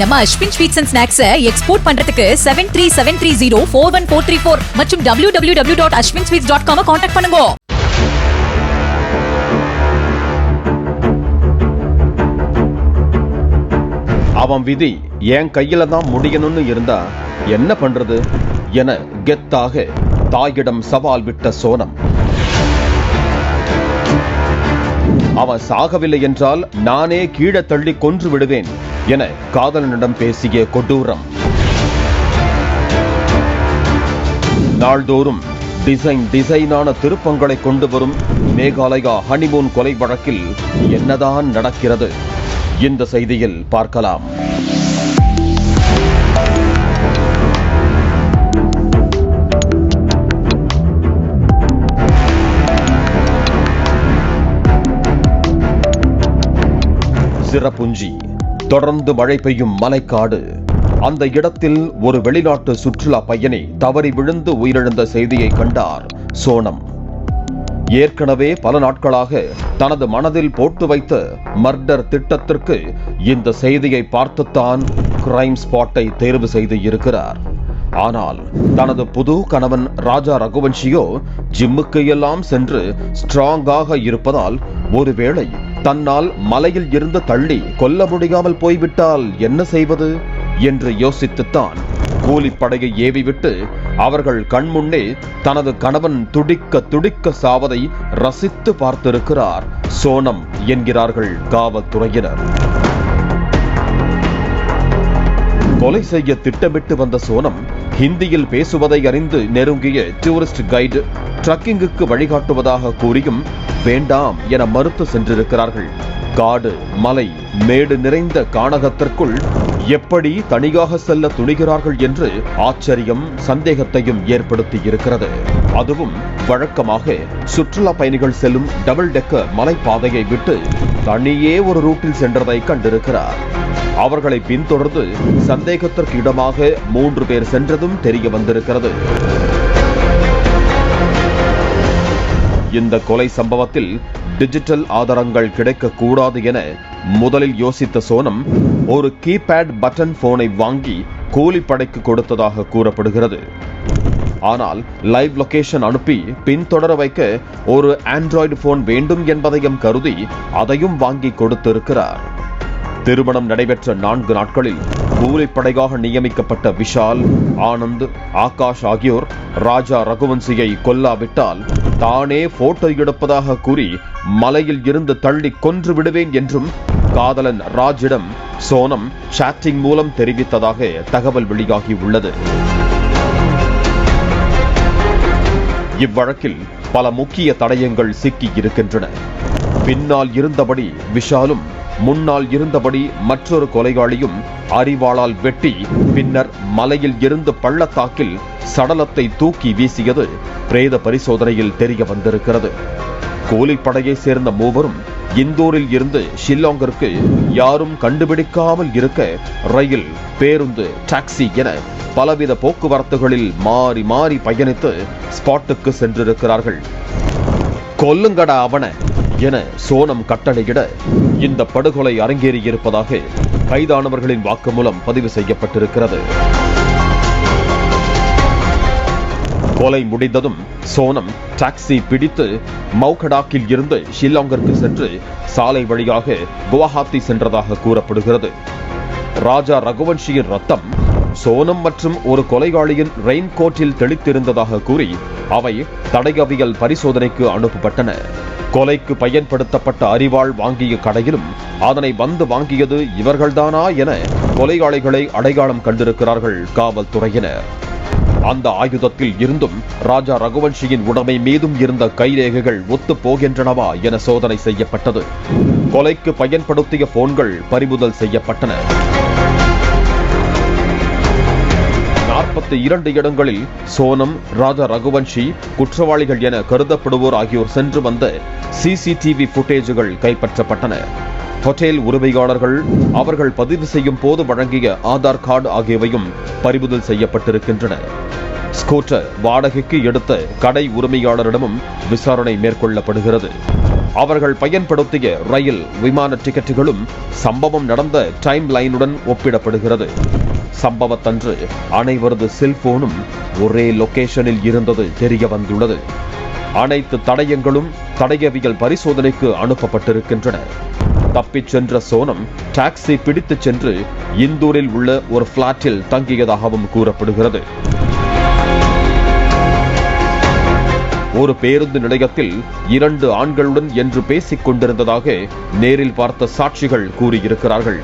நம்ம Ashwin sweets and snacks export பண்றதுக்கு seven three seven three zero four one four three four மற்றும் W W W dot Ashwin sweets dot com contact பண்ணுங்க. அவன் விதி என் கையில தான் முடியணும்னு இருந்தா என்ன பண்றது என கெத்தாக தாயிடம் சவால் விட்ட சோனம். அவன் சாகவில்லை என்றால் நானே கீழே தள்ளி கொன்று விடுவேன். என காதலனிடம் பேசிய கொடூரம். நாள்தோறும் டிசைன் டிசைனான திருப்பங்களை கொண்டு வரும் மேகாலயா ஹனிமூன் கொலை வழக்கில் என்னதான் நடக்கிறது? இந்த செய்தியில் பார்க்கலாம். சிறப்புஞ்சி. தொடர்ந்து மழை பெய்யும் மலைக்காடு. அந்த இடத்தில் ஒரு வெளிநாட்டு சுற்றுலா பயணி தவறி விழுந்து உயிரிழந்த செய்தியை கண்டார் சோனம். ஏற்கனவே பல நாட்களாக தனது மனதில் போட்டு வைத்த மர்டர் திட்டத்திற்கு இந்த செய்தியை பார்த்துத்தான் கிரைம் ஸ்பாட்டை தேர்வு செய்து இருக்கிறார். ஆனால் தனது புது கணவன் ராஜா ரகுவன்ஷியோ ஜிம்முக்கு எல்லாம் சென்று ஸ்ட்ராங்காக இருப்பதால் ஒருவேளை தன்னால் மலையில் இருந்து தள்ளி கொல்ல முடியாமல் போய்விட்டால் என்ன செய்வது? என்று யோசித்துத்தான் கூலிப்படையை ஏவிவிட்டு அவர்கள் கண்முன்னே தனது கணவன் துடிக்க துடிக்க சாவதை ரசித்து பார்த்திருக்கிறார். சோனம் என்கிறார்கள் காவல்துறையினர். கொலை செய்ய திட்டமிட்டு வந்த சோனம் ஹிந்தியில் பேசுவதை அறிந்து நெருங்கிய டூரிஸ்ட் கைடு ட்ரக்கிங்குக்கு வழிகாட்டுவதாக கூறியும் வேண்டாம் என மறுத்து சென்றிருக்கிறார்கள். காடு மலை மேடு நிறைந்த காணகத்திற்குள் எப்படி தனியாக செல்ல துணிகிறார்கள் என்று ஆச்சரியம் சந்தேகத்தையும் ஏற்படுத்தி இருக்கிறது அதுவும் வழக்கமாக சுற்றுலா பயணிகள் செல்லும் டபுள் டெக்கர் மலைப்பாதையை விட்டு தனியே ஒரு ரூட்டில் சென்றதை கண்டிருக்கிறார். அவர்களை பின்தொடர்ந்து சந்தேகத்திற்கு இடமாக மூன்று பேர் சென்றதும் தெரிய வந்திருக்கிறது. இந்த கொலை சம்பவத்தில் டிஜிட்டல் ஆதாரங்கள் கிடைக்கக்கூடாது என முதலில் யோசித்த சோனம் ஒரு கீபேட் பட்டன் போனை வாங்கி கூலிப்படைக்கு கொடுத்ததாக கூறப்படுகிறது. ஆனால் லைவ் லொகேஷன் அனுப்பி பின்தொடர வைக்க ஒரு ஆண்ட்ராய்டு போன் வேண்டும் என்பதையும் கருதி அதையும் வாங்கி கொடுத்திருக்கிறார். திருமணம் நடைபெற்ற நான்கு நாட்களில் கூலிப்படையாக நியமிக்கப்பட்ட விஷால் ஆனந்த் ஆகாஷ் ஆகியோர் ராஜா ரகுவன்சியை கொல்லாவிட்டால் தானே போட்டோ எடுப்பதாக கூறி மலையில் இருந்து தள்ளி கொன்று விடுவேன் என்றும் காதலன் ராஜிடம் சோனம் சாட்டிங் மூலம் தெரிவித்ததாக தகவல் வெளியாகி உள்ளது. இவ்வழக்கில் பல முக்கிய தடயங்கள் சிக்கி இருக்கின்றன. பின்னால் இருந்தபடி விஷாலும் முன்னால் இருந்தபடி மற்றொரு கொலைகாளியும் அறிவாளால் வெட்டி பின்னர் மலையில் இருந்து பள்ளத்தாக்கில் சடலத்தை தூக்கி வீசியது பிரேத பரிசோதனையில் தெரிய வந்திருக்கிறது. கூலிப்படையை சேர்ந்த மூவரும் இந்தூரில் இருந்து ஷில்லாங்கிற்கு யாரும் கண்டுபிடிக்காமல் இருக்க ரயில் பேருந்து டாக்ஸி என பலவித போக்குவரத்துகளில் மாறி மாறி பயணித்து ஸ்பாட்டுக்கு சென்றிருக்கிறார்கள். கொல்லுங்கடா அவன என சோனம் கட்டளையிட இந்த படுகொலை அரங்கேறியிருப்பதாக கைதானவர்களின் வாக்குமூலம் பதிவு செய்யப்பட்டிருக்கிறது. கொலை முடிந்ததும் சோனம் டாக்ஸி பிடித்து மௌகடாக்கில் இருந்து ஷில்லாங்கிற்கு சென்று சாலை வழியாக குவஹாத்தி சென்றதாக கூறப்படுகிறது. ராஜா ரகுவன்ஷியின் ரத்தம் சோனம் மற்றும் ஒரு கொலைகாளியின் ரெயின் கோட்டில் தெளித்திருந்ததாக கூறி அவை தடயவியல் பரிசோதனைக்கு அனுப்பப்பட்டன. கொலைக்கு பயன்படுத்தப்பட்ட அரிவாள் வாங்கிய கடையிலும் அதனை வந்து வாங்கியது இவர்கள்தானா என கொலையாளிகளை அடையாளம் கண்டிருக்கிறார்கள் காவல்துறையினர். அந்த ஆயுதத்தில் இருந்தும் ராஜா ரகுவன்ஷியின் உடைமை மீதும் இருந்த கைரேகைகள் ஒத்து போகின்றனவா என சோதனை செய்யப்பட்டது. கொலைக்கு பயன்படுத்திய போன்கள் பறிமுதல் செய்யப்பட்டன. நாற்பத்தி இரண்டு இடங்களில் சோனம் ராஜா ரகுவன்ஷி குற்றவாளிகள் என கருதப்படுவோர் ஆகியோர் சென்று வந்த சிசிடிவி புட்டேஜுகள் கைப்பற்றப்பட்டன. ஹோட்டல் உரிமையாளர்கள் அவர்கள் பதிவு செய்யும் போது வழங்கிய ஆதார் கார்டு ஆகியவையும் பறிமுதல் செய்யப்பட்டிருக்கின்றன. ஸ்கூட்டர் வாடகைக்கு எடுத்த கடை உரிமையாளரிடமும் விசாரணை மேற்கொள்ளப்படுகிறது. அவர்கள் பயன்படுத்திய ரயில் விமான டிக்கெட்டுகளும் சம்பவம் நடந்த டைம் லைனுடன் ஒப்பிடப்படுகிறது. சம்பவத்தன்று அனைவரது செல்போனும் ஒரே லொகேஷனில் இருந்தது தெரிய வந்துள்ளது அனைத்து தடயங்களும் தடயவியல் பரிசோதனைக்கு அனுப்பப்பட்டிருக்கின்றன. தப்பிச் சென்ற சோனம் டாக்ஸி பிடித்துச் சென்று இந்தூரில் உள்ள ஒரு பிளாட்டில் தங்கியதாகவும் கூறப்படுகிறது. ஒரு பேருந்து நிலையத்தில் இரண்டு ஆண்களுடன் என்று பேசிக் கொண்டிருந்ததாக நேரில் பார்த்த சாட்சிகள் கூறியிருக்கிறார்கள்.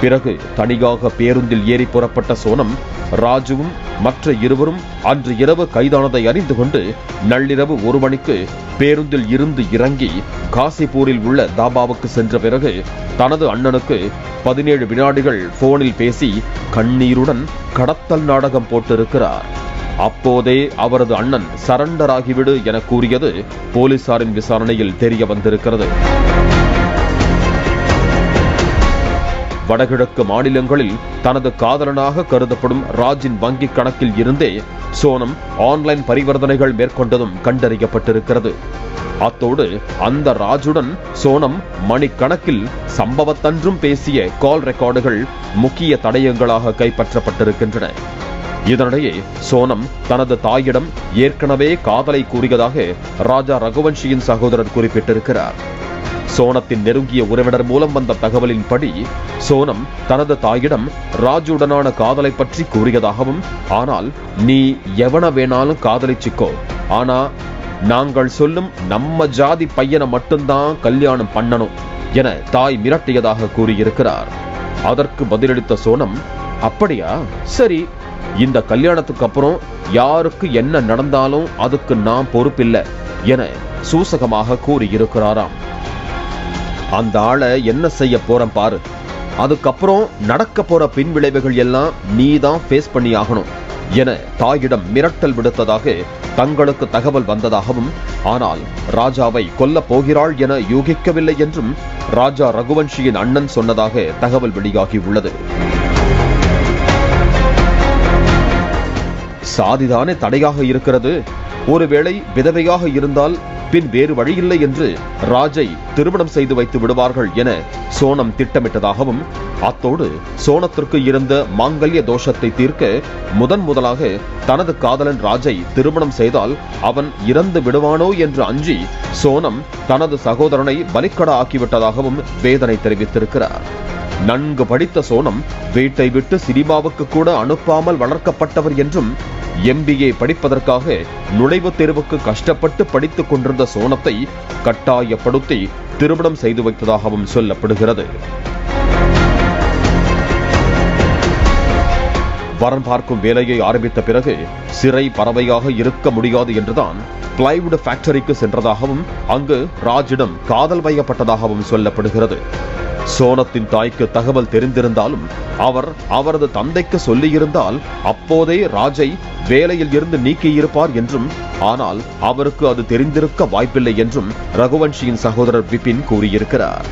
பிறகு தனியாக பேருந்தில் ஏறி புறப்பட்ட சோனம் ராஜுவும் மற்ற இருவரும் அன்று இரவு கைதானதை அறிந்து கொண்டு நள்ளிரவு ஒரு மணிக்கு பேருந்தில் இருந்து இறங்கி காசிப்பூரில் உள்ள தாபாவுக்கு சென்ற பிறகு தனது அண்ணனுக்கு பதினேழு வினாடிகள் போனில் பேசி கண்ணீருடன் கடத்தல் நாடகம் போட்டிருக்கிறார். அப்போதே அவரது அண்ணன் சரண்டர் ஆகிவிடு என கூறியது போலீசாரின் விசாரணையில் தெரிய வந்திருக்கிறது வடகிழக்கு மாநிலங்களில் தனது காதலனாக கருதப்படும் ராஜின் வங்கிக் கணக்கில் இருந்தே சோனம் ஆன்லைன் பரிவர்த்தனைகள் மேற்கொண்டதும் கண்டறியப்பட்டிருக்கிறது. அத்தோடு அந்த ராஜுடன் சோனம் மணிக்கணக்கில் சம்பவத்தன்றும் பேசிய கால் ரெக்கார்டுகள் முக்கிய தடயங்களாக கைப்பற்றப்பட்டிருக்கின்றன. இதனிடையே சோனம் தனது தாயிடம் ஏற்கனவே காதலை கூறியதாக ராஜா ரகுவன்ஷியின் சகோதரர் குறிப்பிட்டிருக்கிறார். சோனத்தின் நெருங்கிய உறவினர் மூலம் வந்த தகவலின்படி சோனம் தனது தாயிடம் ராஜுடனான காதலை பற்றி கூறியதாகவும் ஆனால் நீ எவன வேணாலும் காதலிச்சுக்கோ. ஆனா நாங்கள் சொல்லும் நம்ம ஜாதி பையனை மட்டும்தான் கல்யாணம் பண்ணணும் என தாய் மிரட்டியதாக கூறியிருக்கிறார். அதற்கு பதிலளித்த சோனம் அப்படியா? சரி இந்த கல்யாணத்துக்கு அப்புறம் யாருக்கு என்ன நடந்தாலும் அதுக்கு நான் பொறுப்பில்லை என சூசகமாக கூறியிருக்கிறாராம். அந்த ஆளை என்ன செய்ய போறேன் பாரு. அதுக்கப்புறம் நடக்க போற பின்விளைவுகள் எல்லாம் நீ தான் ஃபேஸ் பண்ணி ஆகணும் என தாயிடம் மிரட்டல் விடுத்ததாக தங்களுக்கு தகவல் வந்ததாகவும் ஆனால் ராஜாவை கொல்ல போகிறாள் என யூகிக்கவில்லை என்றும் ராஜா ரகுவன்ஷியின் அண்ணன் சொன்னதாக தகவல் வெளியாகி உள்ளது. சாதிதானே தடையாக இருக்கிறது. ஒருவேளை விதவையாக இருந்தால் பின் வேறு வழியில்லை என்று ராஜை திருமணம் செய்து வைத்து விடுவார்கள் என சோனம் திட்டமிட்டதாகவும் அத்தோடு சோனத்திற்கு இருந்த மாங்கல்ய தோஷத்தை தீர்க்க முதன் முதலாக தனது காதலன் ராஜை திருமணம் செய்தால் அவன் இறந்து விடுவானோ என்று அஞ்சி சோனம் தனது சகோதரனை பலிக்கடா ஆக்கிவிட்டதாகவும் வேதனை தெரிவித்திருக்கிறார். நன்கு படித்த சோனம் வீட்டை விட்டு சினிமாவுக்கு கூட அனுப்பாமல் வளர்க்கப்பட்டவர் என்றும் எம்பிஏ படிப்பதற்காக நுழைவுத் தேர்வுக்கு கஷ்டப்பட்டு படித்துக் கொண்டிருந்த சோனத்தை கட்டாயப்படுத்தி திருமணம் செய்து வைத்ததாகவும் சொல்லப்படுகிறது. வரன் பார்க்கும் வேலையை ஆரம்பித்த பிறகு சிறை பறவையாக இருக்க முடியாது என்றுதான் பிளைவுட் ஃபேக்டரிக்கு சென்றதாகவும் அங்கு ராஜிடம் காதல் வைக்கப்பட்டதாகவும் சொல்லப்படுகிறது. சோனத்தின் தாய்க்கு தகவல் தெரிந்திருந்தாலும் அவர் அவரது தந்தைக்கு சொல்லியிருந்தால் அப்போதே ராஜை வேலையில் இருந்து நீக்கியிருப்பார் என்றும் ஆனால் அவருக்கு அது தெரிந்திருக்க வாய்ப்பில்லை என்றும் ரகுவன்ஷியின் சகோதரர் விபின் கூறியிருக்கிறார்.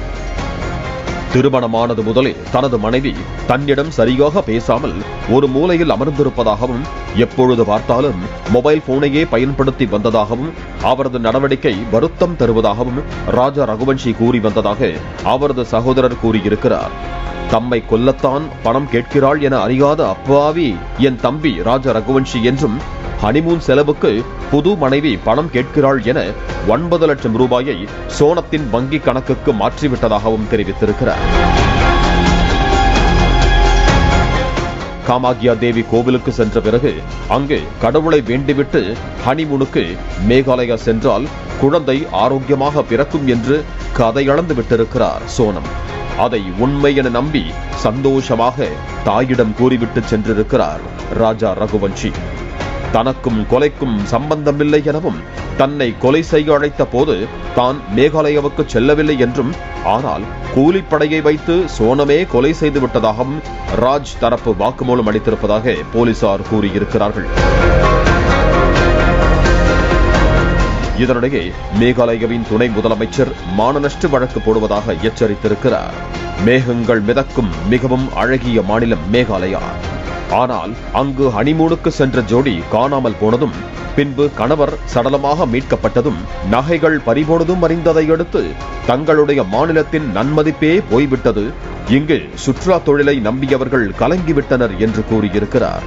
திருமணமானது முதலே தனது மனைவி தன்னிடம் சரியாக பேசாமல் ஒரு மூலையில் அமர்ந்திருப்பதாகவும் எப்பொழுது பார்த்தாலும் மொபைல் போனையே பயன்படுத்தி வந்ததாகவும் அவரது நடவடிக்கை வருத்தம் தருவதாகவும் ராஜா ரகுவன்ஷி கூறி வந்ததாக அவரது சகோதரர் கூறியிருக்கிறார். தம்மை கொல்லத்தான் பணம் கேட்கிறாள் என அறியாத அப்பாவி என் தம்பி ராஜா ரகுவன்ஷி என்றும் ஹனிமூன் செலவுக்கு புது மனைவி பணம் கேட்கிறாள் என ஒன்பது லட்சம் ரூபாயை சோனத்தின் வங்கி கணக்குக்கு மாற்றிவிட்டதாகவும் தெரிவித்திருக்கிறார். காமாகியா தேவி கோவிலுக்கு சென்ற பிறகு அங்கு கடவுளை வேண்டிவிட்டு ஹனிமூனுக்கு மேகாலயா சென்றால் குழந்தை ஆரோக்கியமாக பிறக்கும் என்று கதையளந்து விட்டிருக்கிறார் சோனம். அதை உண்மை என நம்பி சந்தோஷமாக தாயிடம் கூறிவிட்டு சென்றிருக்கிறார் ராஜா ரகுவன்ஷி. தனக்கும் கொலைக்கும் சம்பந்தமில்லை எனவும் தன்னை கொலை செய்ய அழைத்த போது தான் மேகாலயாவுக்கு செல்லவில்லை என்றும் ஆனால் கூலிப்படையை வைத்து சோனமே கொலை செய்து விட்டதாகவும் ராஜ் தரப்பு வாக்குமூலம் அளித்திருப்பதாக போலீசார் கூறியிருக்கிறார்கள். இதனிடையே மேகாலயாவின் துணை முதலமைச்சர் மானநஷ்டு வழக்கு போடுவதாக எச்சரித்திருக்கிறார். மேகங்கள் மிதக்கும் மிகவும் அழகிய மாநிலம் மேகாலயா. ஆனால் அங்கு ஹனிமூனுக்கு சென்ற ஜோடி காணாமல் போனதும் பின்பு கணவர் சடலமாக மீட்கப்பட்டதும் நகைகள் பறிபோனதும் அறிந்ததை அடுத்து தங்களுடைய மாநிலத்தின் நன்மதிப்பே போய்விட்டது. இங்கு சுற்றுலா தொழிலை நம்பியவர்கள் கலங்கிவிட்டனர் என்று கூறியிருக்கிறார்.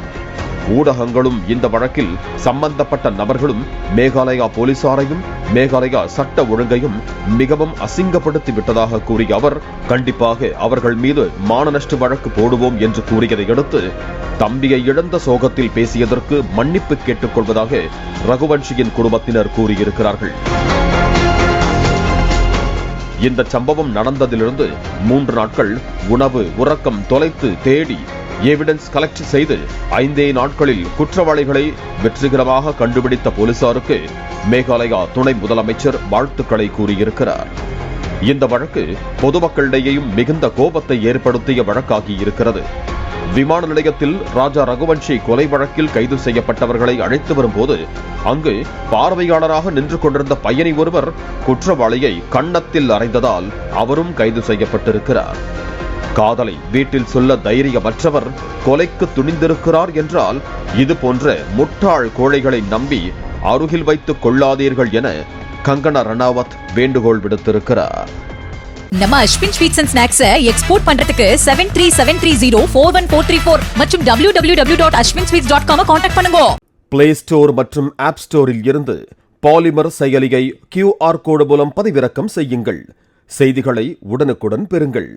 ஊடகங்களும் இந்த வழக்கில் சம்பந்தப்பட்ட நபர்களும் மேகாலயா போலீசாரையும் மேகாலயா சட்ட ஒழுங்கையும் மிகவும் அசிங்கப்படுத்தி விட்டதாக கூறிய அவர் கண்டிப்பாக அவர்கள் மீது மானநஷ்ட வழக்கு போடுவோம் என்று கூறியதை அடுத்து தம்பியை இழந்த சோகத்தில் பேசியதற்கு மன்னிப்பு கேட்டுக்கொள்வதாக ரகுவன்ஷியின் குடும்பத்தினர் கூறியிருக்கிறார்கள். இந்த சம்பவம் நடந்ததிலிருந்து மூன்று நாட்கள் உணவு உறக்கம் தொலைத்து தேடி எவிடன்ஸ் கலெக்ட் செய்து ஐந்தே நாட்களில் குற்றவாளிகளை வெற்றிகரமாக கண்டுபிடித்த போலீசாருக்கு மேகாலயா துணை முதலமைச்சர் வாழ்த்துக்களை கூறியிருக்கிறார். இந்த வழக்கு பொதுமக்களிடையேயும் மிகுந்த கோபத்தை ஏற்படுத்திய வழக்காகி இருக்கிறது. விமான நிலையத்தில் ராஜா ரகுவன்ஷி கொலை வழக்கில் கைது செய்யப்பட்டவர்களை அழைத்து வரும்போது அங்கு பார்வையாளராக நின்று கொண்டிருந்த பயணி ஒருவர் குற்றவாளியை கன்னத்தில் அறைந்ததால் அவரும் கைது செய்யப்பட்டிருக்கிறார். காதலை வீட்டில் சொல்ல தைரியமற்றவர் கொலைக்கு துணிந்திருக்கிறார் என்றால் இது போன்ற முட்டாள் கோழைகளை நம்பி அருகில் வைத்துக் கொள்ளாதீர்கள் என கங்கனா ரணாவத் வேண்டுகோள் விடுத்திருக்கிறார். நம்ம அஸ்வின் ஸ்வீட்ஸ் அண்ட் ஸ்நாக்ஸை எக்ஸ்போர்ட் பண்றதுக்கு seven three seven three zero four one four three four மற்றும் W W W dot Ashwin sweets dot com contact பண்ணுங்க. பிளே ஸ்டோர் மற்றும் ஆப் ஸ்டோரில் இருந்து பாலிமர் செயலியை கியூஆர் கோடு மூலம் பதிவிறக்கம் செய்யுங்கள். செய்திகளை உடனுக்குடன் பெறுங்கள்.